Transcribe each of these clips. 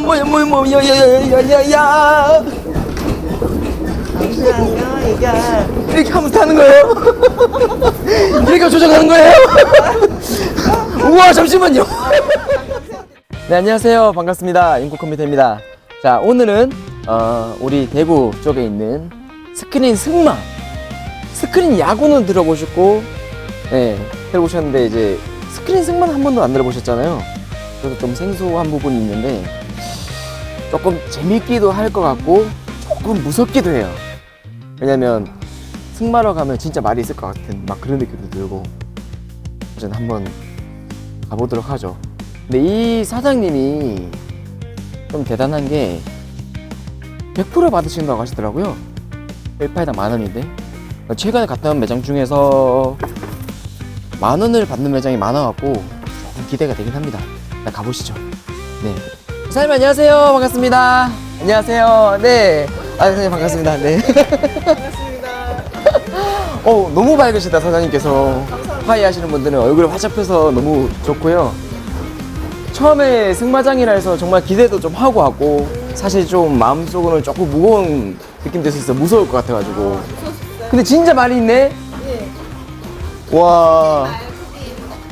뭐야 뭐야 뭐야 야야야야야야 잠시만요, 이게. 이렇게 하면 타는 거예요? 이렇게 조정하는 거예요? 우와 잠시만요 네 안녕하세요 반갑습니다 인구 컴퓨터입니다 자 오늘은 어, 우리 대구 쪽에 있는 스크린 승마 스크린 야구는 들어보셨고 네 들어보셨는데 이제 스크린 승마는 한 번도 안 들어보셨잖아요 그래서 좀 생소한 부분이 있는데 조금 재밌기도 할 것 같고 조금 무섭기도 해요. 왜냐면 승마러 가면 진짜 말이 있을 것 같은 막 그런 느낌도 들고 어쨌든 한번 가보도록 하죠. 근데 이 사장님이 좀 대단한 게 100% 받으신다고 하시더라고요. 1파에당 만 원인데. 최근에 갔다 온 매장 중에서 만 원을 받는 매장이 많아갖고 조금 기대가 되긴 합니다. 일단 가보시죠. 네 사장님 안녕하세요. 반갑습니다. 안녕하세요. 네. 아, 선생님 반갑습니다. 네. 반갑습니다. 어 너무 밝으시다 사장님께서. 파이 하시는 분들은 얼굴 화잡해서 너무 좋고요. 처음에 승마장이라 해서 정말 기대도 좀 하고 왔고 사실 좀 마음속으로는 조금 무거운 느낌 들수 있어 무서울 것 같아가지고. 근데 진짜 많이 있네? 예. 와.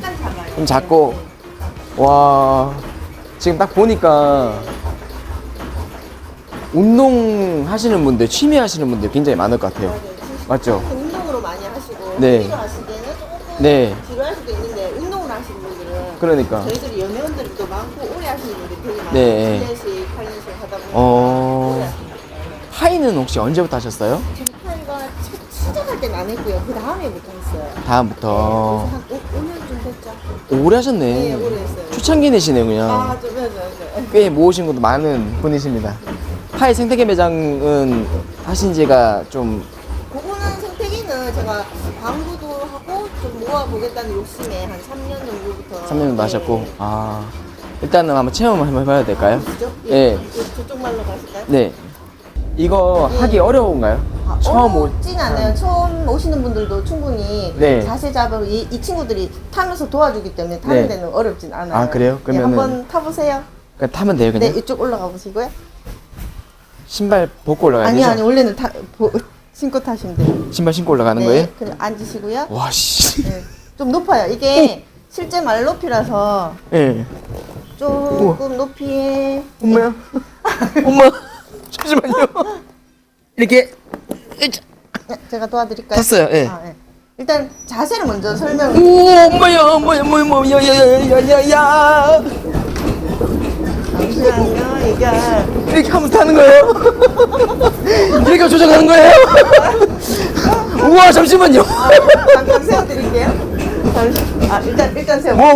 작아요. 좀 작고. 와 지금 딱 보니까 운동 하시는 분들 취미 하시는 분들 굉장히 많을 것 같아요 맞죠? 운동으로 많이 하시고, 네. TV로 하시기에는 조금 네 지루할 수도 있는데, 운동을 하시는 분들은 그러니까 저희들이 연회원들이 또 많고, 오래 하시는 분들이 되게 많아요. 네. 1년씩, 8년씩 하다 보니까. 어 오래. 파이는 혹시 언제부터 하셨어요? 저희가 시작할 때는 안 했고요. 그 다음에부터 했어요. 다음부터 한 5, 년좀 됐죠. 오래 하셨네. 네, 오래 했어요. 초창기내시네 그냥. 아, 좀, 맞아요, 맞아요. 꽤 모으신 것도 많은 분이십니다. 파이 생태계 매장은 하신 지가 좀 그거는 생태기는 제가 광고도 하고 좀 모아보겠다는 욕심에 한 3년 정도부터 3년 정도 네. 하셨고, 아 일단은 한번 체험 한번 해봐야 될까요? 그죠? 예. 저- 저쪽 말로 가실까요? 네. 이거 예. 하기 어려운가요? 아, 처음 오. 어렵진 않아요. 처음 오시는 분들도 충분히 네. 자세 잡으고 이, 이 친구들이 타면서 도와주기 때문에 타는 네. 데는 어렵진 않아요. 아, 그래요? 네, 그러면은- 한번 타보세요. 그냥 타면 돼요 네, 그냥. 이쪽 올라가 보시고요. 신발 벗고 올라가야 아니 되죠? 아니 원래는 타, 보, 신고 타시면 돼요. 신발 신고 올라가는 네, 거예요? 그냥 앉으시고요. 와 씨. 네, 좀 높아요. 이게 실제 말 높이라서 예. 조금 높이에 엄마야. 엄마. 잠시만요. 이렇게 네, 제가 도와드릴까요? 탔어요. 예. 아, 네. 일단 자세를 먼저 설명. 오, 엄마야, 엄마야, 뭐야, 뭐야, 야, 야, 야, 야, 야, 야. 잠시만요. 이게 이렇게 하면 타는 거예요? 이렇게 조정하는 거예요? 우와, 잠시만요. 잠깐 세워드릴게요. 아 일단 일단 세워. 와.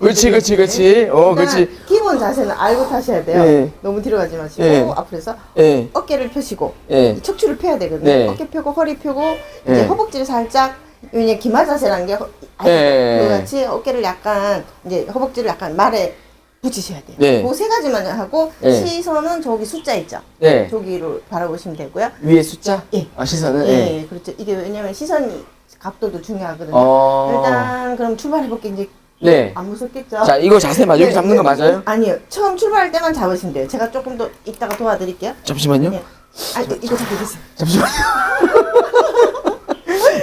그렇지, 그렇지, 그렇지. 어, 그렇지. 일단 기본 자세는 알고 타셔야 돼요. 예. 너무 뒤로 가지 마시고 예. 앞으로서 예. 어깨를 펴시고 예. 이 척추를 펴야 되거든요. 네. 어깨 펴고 허리 펴고 이제 예. 허벅지를 살짝 왜냐 기마 자세라는 게 허- 아시죠? 예. 그같이 어깨를 약간 이제 허벅지를 약간 말에 붙이셔야 돼요. 네. 그 세 가지만 하고 예. 시선은 저기 숫자 있죠. 네. 저기로 바라보시면 되고요. 위에 숫자? 예. 아, 시선은? 예, 예. 그렇죠. 이게 왜냐면 시선이 각도도 중요하거든요. 어. 일단 그럼 출발해볼게 이제 네. 안 무섭겠죠? 자, 이거 자세 맞아? 여기 네, 잡는 거 네, 맞아요? 아니요. 처음 출발할 때만 잡으시면 돼요. 제가 조금 더 이따가 도와드릴게요. 잠시만요. 예. 아, 이거, 이거 잡고 계세요. 잠시만요.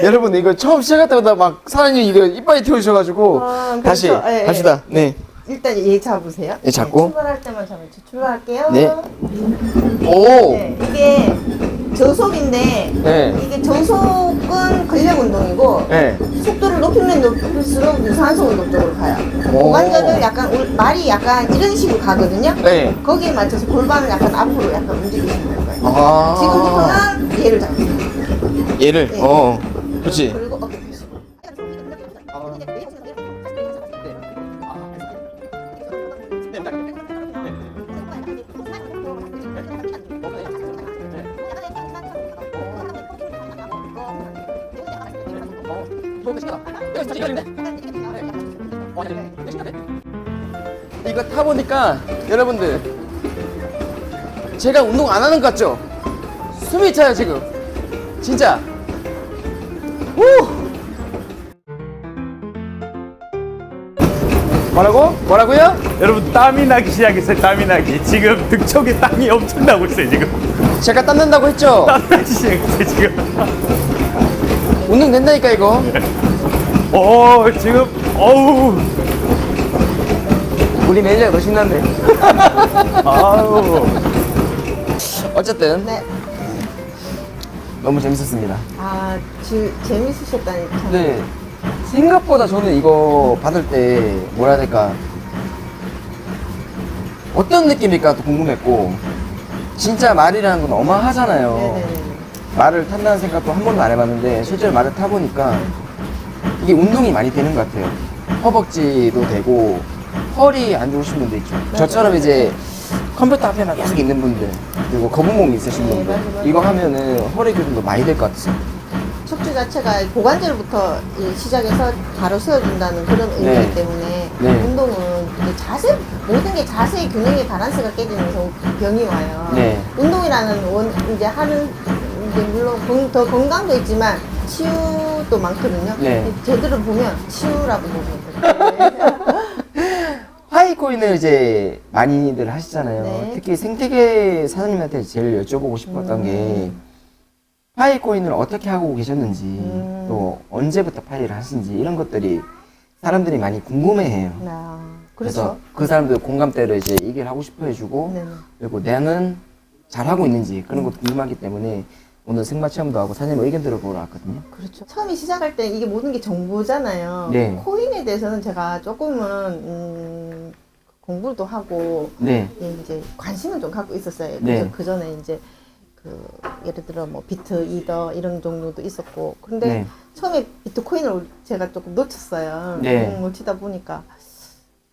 여러분 이거 처음 시작할 때마다 막 사장님 이거 이빨이 튀어주셔가지고 아, 다시 그렇죠. 예, 예. 갑시다. 네. 일단 얘 잡으세요. 얘 잡고. 네, 출발할 때만 잡으세요. 출발할게요. 네. 오. 네, 이게 저속인데 네. 이게 저속은 근력 운동이고 네. 속도를 높이면 높일수록 유산소 운동 쪽으로 가요. 오. 고관절을 약간 올- 말이 약간 이런 식으로 가거든요. 네. 거기에 맞춰서 골반을 약간 앞으로 약간 움직이시면 될 거예요. 아. 지금부터는 얘를 잡으세요. 얘를. 네. 어. 그렇지. 이거 타보니까 여러분들 제가 운동 안 하는 것 같죠? 숨이 차요 지금 진짜 오! 뭐라고? 뭐라고요? 여러분 땀이 나기 시작했어요. 땀이 나기. 지금 등 쪽에 땀이 엄청 나고 있어요. 지금 제가 땀난다고 했죠? 땀 나기 시작했어요. 지금. 운동 된다니까 이거. 어 지금 어우 우리 매니저가 더 신났네. 아우 어쨌든 네. 너무 재밌었습니다. 아, 지, 재밌으셨다니 참. 근데 생각보다 저는 이거 받을 때 뭐라 해야 될까 어떤 느낌일까 또 궁금했고 진짜 말이라는 건 어마하잖아요. 네네네. 말을 탄다는 생각도 한 번도 안 해봤는데 실제로 말을 타보니까 이게 운동이 많이 되는 것 같아요. 허벅지도 되고 허리 안 좋으신 분도 있죠. 저처럼 이제 컴퓨터 앞에만 계속 있는 분들 그리고 거북목 있으신 네, 분들 맞아, 맞아. 이거 하면은 허리 교정도 많이 될 것 같아요. 척추 자체가 고관절부터 이 시작해서 바로 세워준다는 그런 의미이기 네. 때문에 네. 운동은 이게 자세 모든 게 자세의 균형의 바란스가 깨지면서 병이 와요. 네. 운동이라는 원 이제 하는 이제 물론 건- 더 건강도 있지만 치유도 많거든요. 네. 제대로 보면 치유라고 보면 돼요. 파이코인을 이제 많이들 하시잖아요. 네. 특히 생태계 사장님한테 제일 여쭤보고 싶었던 음. 게 파이코인을 어떻게 하고 계셨는지 음. 또 언제부터 파이를 하신지 이런 것들이 사람들이 많이 궁금해해요. 아, 그래서 그렇죠. 그 사람들 공감대를 이제 얘기를 하고 싶어 해주고 네네. 그리고 나는 잘하고 있는지 그런 것도 궁금하기 때문에 오늘 승마 체험도 하고 사장님 의견 들어보러 왔거든요. 그렇죠. 처음에 시작할 때 이게 모든 게 정보잖아요. 네. 코인에 대해서는 제가 조금은 음, 공부도 하고 네. 예, 이제 관심은 좀 갖고 있었어요. 네. 그 전에 이제 그 예를 들어 뭐 비트, 이더 이런 종류도 있었고 근데 네. 처음에 비트코인을 제가 조금 놓쳤어요. 네. 음, 놓치다 보니까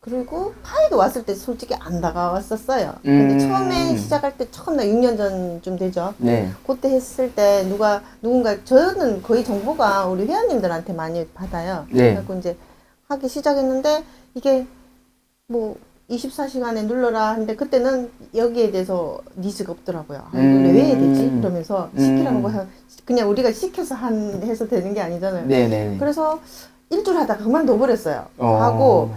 그리고 파이도 왔을 때 솔직히 안 다가왔었어요. 근데 음. 처음에 시작할 때 처음 나 6년 전쯤 되죠. 네. 그때 했을 때 누가 누군가 저는 거의 정보가 우리 회원님들한테 많이 받아요. 네. 그래서 이제 하기 시작했는데 이게 뭐 24시간에 눌러라 하는데 그때는 여기에 대해서 니즈가 없더라고요. 아, 음. 왜 해야 되지? 그러면서 시키라고 음. 해 그냥 우리가 시켜서 한 해서 되는 게 아니잖아요. 네네. 그래서 일주일 하다가 그만둬 버렸어요. 어. 하고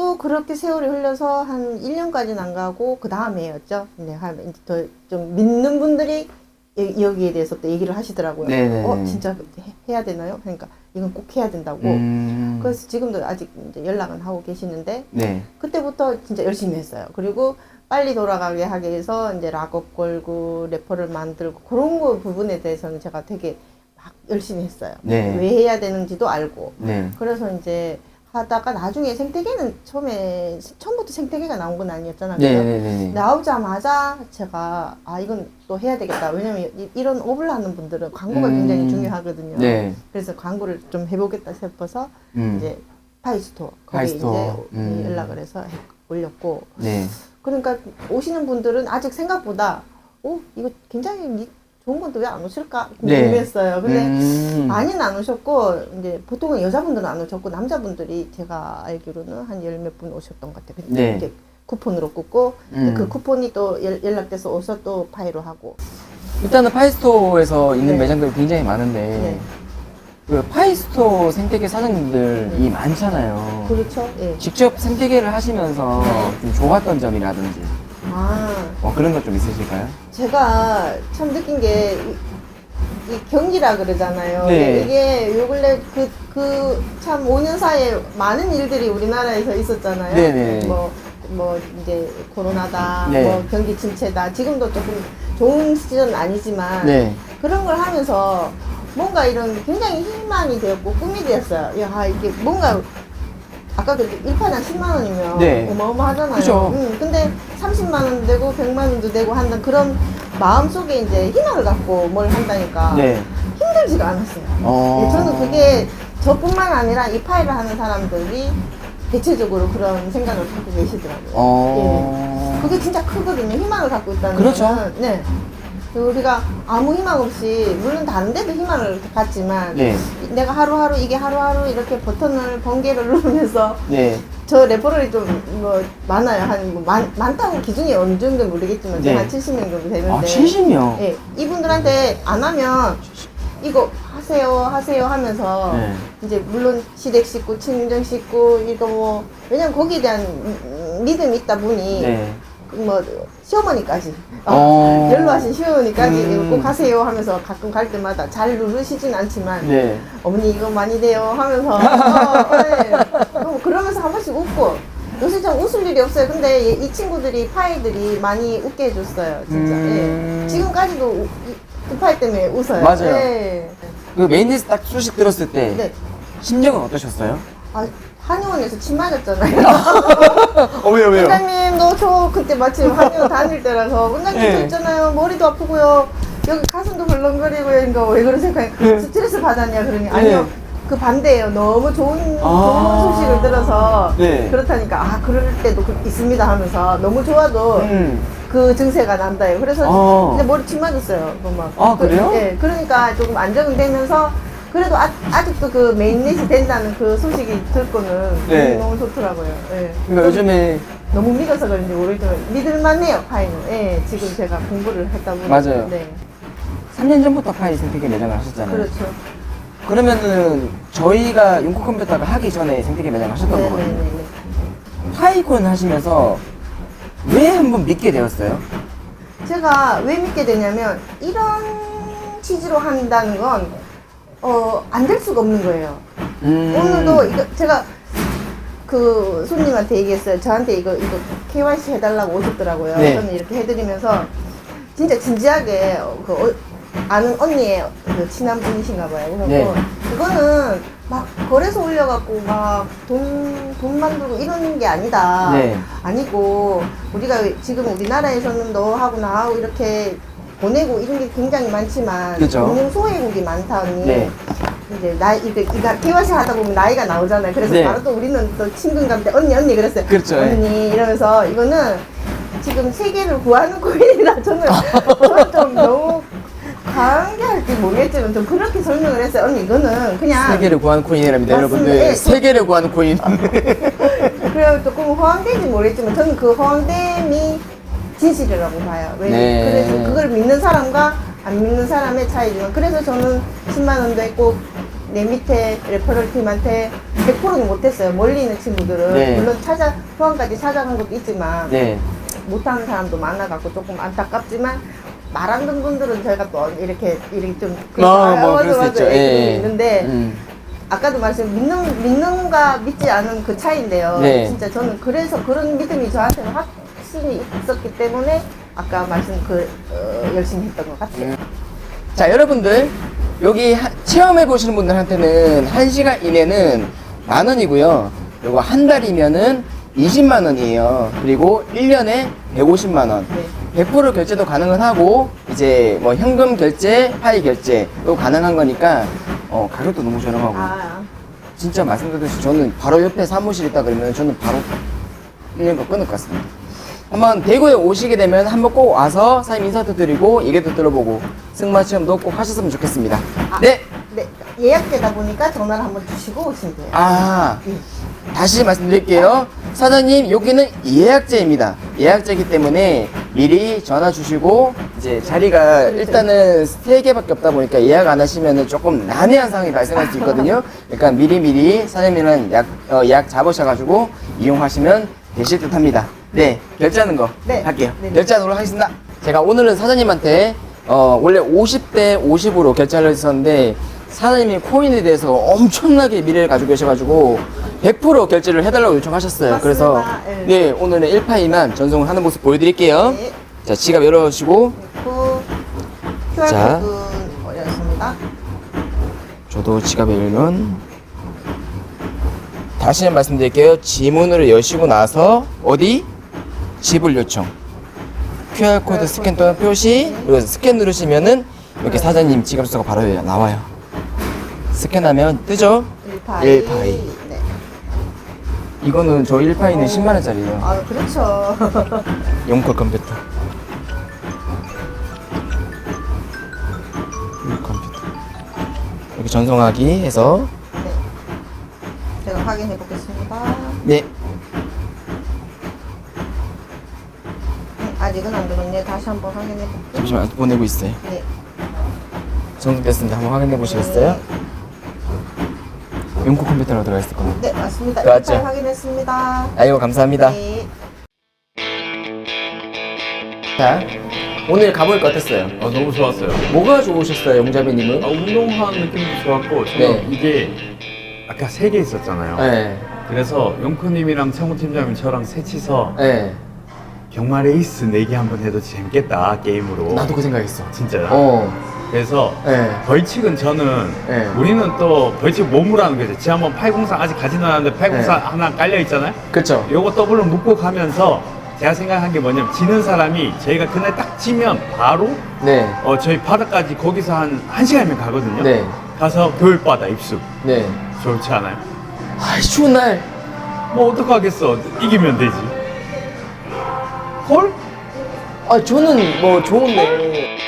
또 그렇게 세월이 흘려서 한 1년까지는 안 가고 그 다음에였죠. 네, 한 이제 더좀 믿는 분들이 여- 여기에 대해서 또 얘기를 하시더라고요. 네네네. 어, 진짜 해- 해야 되나요? 그러니까 이건 꼭 해야 된다고. 음. 그래서 지금도 아직 이제 연락은 하고 계시는데 네. 그때부터 진짜 열심히 했어요. 그리고 빨리 돌아가게 하기 위해서 이제 락업 걸고 래퍼를 만들고 그런 거 부분에 대해서는 제가 되게 막 열심히 했어요. 네. 왜 해야 되는지도 알고. 네. 그래서 이제 하다가 나중에 생태계는 처음에 처음부터 생태계가 나온 건 아니었잖아요. 네네네. 나오자마자 제가 아 이건 또 해야 되겠다. 왜냐면 이- 이런 업을 하는 분들은 광고가 음. 굉장히 중요하거든요. 네. 그래서 광고를 좀 해보겠다 싶어서 음. 이제 파이스토어 거기 파이스토어. 이제 음. 연락을 해서 해- 올렸고 네. 그러니까 오시는 분들은 아직 생각보다 어 이거 굉장히 니- 좋은 건데 왜안 오실까 네. 궁금했어요. 근데 음. 많이는 안 오셨고 이제 보통은 여자분들은 안 오셨고 남자분들이 제가 알기로는 한 열 몇 분 오셨던 것 같아요. 네. 이렇게 쿠폰으로 꽂고 음. 그 쿠폰이 또 연- 연락돼서 오서 또 파이로 하고 일단은 파이스토어에서 있는 네. 매장들이 굉장히 많은데 네. 그 파이스토어 생태계 사장님들이 많잖아요. 그렇죠. 예. 직접 생태계를 하시면서 좀 좋았던 점이라든지 아뭐 그런 것좀 있으실까요? 제가 참 느낀 게이 경기라 그러잖아요. 네. 이게 요 근래 그, 그 참 5년 사이에 많은 일들이 우리나라에서 있었잖아요. 네네. 뭐, 뭐 이제 코로나다, 네. 뭐 경기 침체다. 지금도 조금 좋은 시즌은 아니지만 네. 그런 걸 하면서 뭔가 이런 굉장히 희망이 되었고 꿈이 되었어요. 야, 이게 뭔가 아까 그 1파당 10만 원이면 네. 어마어마하잖아요. 그죠. 음, 근데 30만 원 되고 100만 원도 되고 한다 그런 마음 속에 이제 희망을 갖고 뭘 한다니까 네. 힘들지가 않았어요. 어. 예, 저는 그게 저뿐만 아니라 이 파일을 하는 사람들이 대체적으로 그런 생각을 갖고 계시더라고요. 어. 그게 진짜 크거든요. 희망을 갖고 있다는 그렇죠. 거는. 네. 우리가 아무 희망 없이 물론 다른 데도 희망을 갖지만 네. 내가 하루하루 이게 하루하루 이렇게 버튼을 번개를 누르면서 네. 저 레퍼럴이 좀 뭐 많아요. 한뭐 많다고 기준이 어느 정도 모르겠지만 네. 한 70명 정도 되는데 아, 70명? 예, 이분들한테 안 하면 이거 하세요 하세요 하면서 네. 이제 물론 시댁 식구 친정 식구 이거 뭐 왜냐면 거기에 대한 음, 믿음이 있다 보니 네. 뭐 시어머니까지 어. 연로하신 시어머니까지 음. 꼭 하세요 하면서 가끔 갈 때마다 잘 누르시진 않지만 네. 어머니 이거 많이 돼요 하면서 어, 네. 그럼 그러면서 한 번씩 웃고 요새 좀 웃을 일이 없어요 근데 이- 이 친구들이 파이들이 많이 웃게 해줬어요 진짜 음. 예. 지금까지도 우- 이- 그 파이 때문에 웃어요 맞아요. 네. 그 메인디스 딱 소식 들었을 때 네. 심정은 어떠셨어요? 아, 한의원에서 침 맞았잖아요 어 왜요 원장님 그때 마침 한의원 다닐 때라서 원장님 네. 저 있잖아요 머리도 아프고요 여기 가슴도 벌렁거리고요 그러니까 왜 그러세요? 그냥 네. 스트레스 받았냐 그러니 아니요 네. 그 반대예요 너무 좋은 아. 좋은 소식을 들어서 네. 그렇다니까 아 그럴 때도 그- 있습니다 하면서 너무 좋아도 음. 그 증세가 난다요 그래서 어. 이제 머리 침 맞았어요 막. 아, 그 래요? 그, 예 그러니까 조금 안정은 되면서 그래도 아, 아직도 그 메인넷이 된다는 그 소식이 듣고는 네. 너무 좋더라고요 예. 그러니까 요즘에 너무 믿어서 그런지 모르겠지만 믿을만해요 파이는. 예, 지금 제가 공부를 했다 보니. 맞아요. 네, 3년 전부터 파이 생태계 매장을 하셨잖아요. 그렇죠. 그러면은 저희가 용코 컴퓨터가 하기 전에 생태계 매장을 하셨던 네, 네, 거거든요. 네, 네. 파이콘 하시면서 왜 한번 믿게 되었어요? 제가 왜 믿게 되냐면 이런 취지로 한다는 건 어, 안 될 수가 없는 거예요. 음. 오늘도 이거 제가 그 손님한테 얘기했어요. 저한테 이거 이거 KYC 해달라고 오셨더라고요. 네. 저는 이렇게 해드리면서 진짜 진지하게 어, 그 어, 아는 언니의 그 친한 분이신가 봐요. 그래서 네. 이거는 막 거래소 올려갖고 막 돈 돈 만들고 이러는 게 아니다. 네. 아니고 우리가 지금 우리나라에서는 너하고 나하고 이렇게 보내고 이런 게 굉장히 많지만 그죠. 금융 소외국이 많다 언니. 네. 이제 나이 이게 이가 KYC 하다 보면 나이가 나오잖아요. 그래서 네. 바로 또 우리는 또 친근감 때 언니 언니 그랬어요. 그렇죠, 예. 언니 이러면서 이거는 지금 세계를 구하는 코인이라 저는 저는 좀 너무 강하게 할지 모르겠지만 좀 그렇게 설명을 했어요. 언니 이거는 그냥 세계를 구하는 코인이랍니다, 맞습니다. 여러분들. 예, 저- 세계를 구하는 코인. 그래 조금 허황된지 모르겠지만 저는 그 허황됨이 진실이라고 봐요. 왜? 네. 그래서 그걸 믿는 사람과 안 믿는 사람의 차이지만 그래서 저는 10만 원도 했고 내 밑에 레퍼럴 팀한테 100%는 못했어요. 멀리 있는 친구들은 네. 물론 찾아 후원까지 찾아간 것도 있지만 네. 못하는 사람도 많아갖고 조금 안타깝지만 말안 듣는 분들은 저희가 또 이렇게 이렇게 좀 아, 뭐 맞아, 그럴 수 맞아, 있죠. 게 예. 있는데 음. 아까도 말씀 믿는 믿는가 믿지 않은 그 차이인데요. 네. 진짜 저는 그래서 그런 믿음이 저한테는 확 실히 있었기 때문에 아까 말씀 그 어, 열심히 했던 것 같아요. 자, 여러분들. 여기 하- 체험해 보시는 분들한테는 1시간 이내는 만 원이고요. 그리고 한 달이면은 20만 원이에요. 그리고 1년에 150만 원. 네. 100% 결제도 가능은 하고 이제 뭐 현금 결제, 파이 결제도 가능한 거니까 어, 가격도 너무 저렴하고 아, 진짜 말씀드렸듯이 저는 바로 옆에 사무실 있다 그러면 저는 바로 1년간 끊을 것 같습니다. 한번 대구에 오시게 되면 한번 꼭 와서 사장님 인사도 드리고 얘기도 들어보고 승마 체험도 꼭 하셨으면 좋겠습니다. 네. 네 예약되다 보니까 전화를 한번 주시고 오시면 돼요. 아 예. 다시 말씀드릴게요. 사장님 여기는 예약제입니다. 예약제이기 때문에 미리 전화 주시고 이제 자리가 일단은 세 개밖에 없다 보니까 예약 안 하시면은 조금 난해한 상황이 발생할 수 있거든요. 그러니까 미리 미리 사장님이랑 약, 어, 예약 잡으셔가지고 이용하시면 되실 듯 합니다. 네 결제하는 거 네. 할게요. 네네. 결제하도록 하겠습니다. 제가 오늘은 사장님한테 어, 원래 50대 50으로 결제하려 했었는데 사장님이 코인에 대해서 엄청나게 미래를 가지고 계셔가지고 100% 결제를 해달라고 요청하셨어요. 맞습니다. 그래서 네. 네 오늘은 1파이만 전송을 하는 모습 보여드릴게요. 네. 자 지갑 열어주시고 그리고 QR 자. 코드. 저도 지갑을 열면 다시 한번 말씀드릴게요. 지문을 여시고 나서 어디? 지불 요청. QR코드 스캔 또는 표시 그리고 스캔 누르시면은 이렇게 사장님 지갑 수가 바로 나와요. 스캔하면 뜨죠? 1파이. 일파이. 네. 이거는 저 1파이는 10만원짜리예요. 아 그렇죠. 용컬 컴퓨터. 용 컴퓨터. 이렇게 전송하기 해서 네. 제가 확인해 보겠습니다. 네. 음, 아직은 안 들었네요. 다시 한번 확인해 볼게요. 잠시만 보내고 있어요. 네. 정리됐습니다. 한번 확인해 보시겠어요? 용코 컴퓨터로 들어가 있을 겁니다. 네, 맞습니다. 맞죠? 이빨 확인했습니다. 아이고 감사합니다. 네. 자, 오늘 가보니까 어땠어요? 어, 너무 좋았어요. 뭐가 좋으셨어요, 용자비님은? 아, 운동한 느낌도 좋았고 저는 네. 이게 아까 세 개 있었잖아요. 네, 그래서 용크님이랑 창호 팀장님 저랑 셋이서 네. 경마 레이스 내기 한번 해도 재밌겠다 게임으로. 나도 그 생각했어. 진짜요? 어, 그래서 네. 벌칙은 저는 네. 우리는 또 벌칙 몸으로 하는 거죠. 지난번 803 아직 가지는 않았는데 803 네. 하나 깔려 있잖아요. 그쵸? 요거 더블로 묶고 가면서 제가 생각한 게 뭐냐면 지는 사람이 저희가 그날 딱 지면 바로 네, 어 저희 바다까지 거기서 한 1시간이면 가거든요. 네. 가서 겨울바다 입수. 네. 좋지 않아요? 아, 추운 날. 뭐 어떡하겠어. 이기면 되지. 콜? 아, 저는 뭐 좋은데.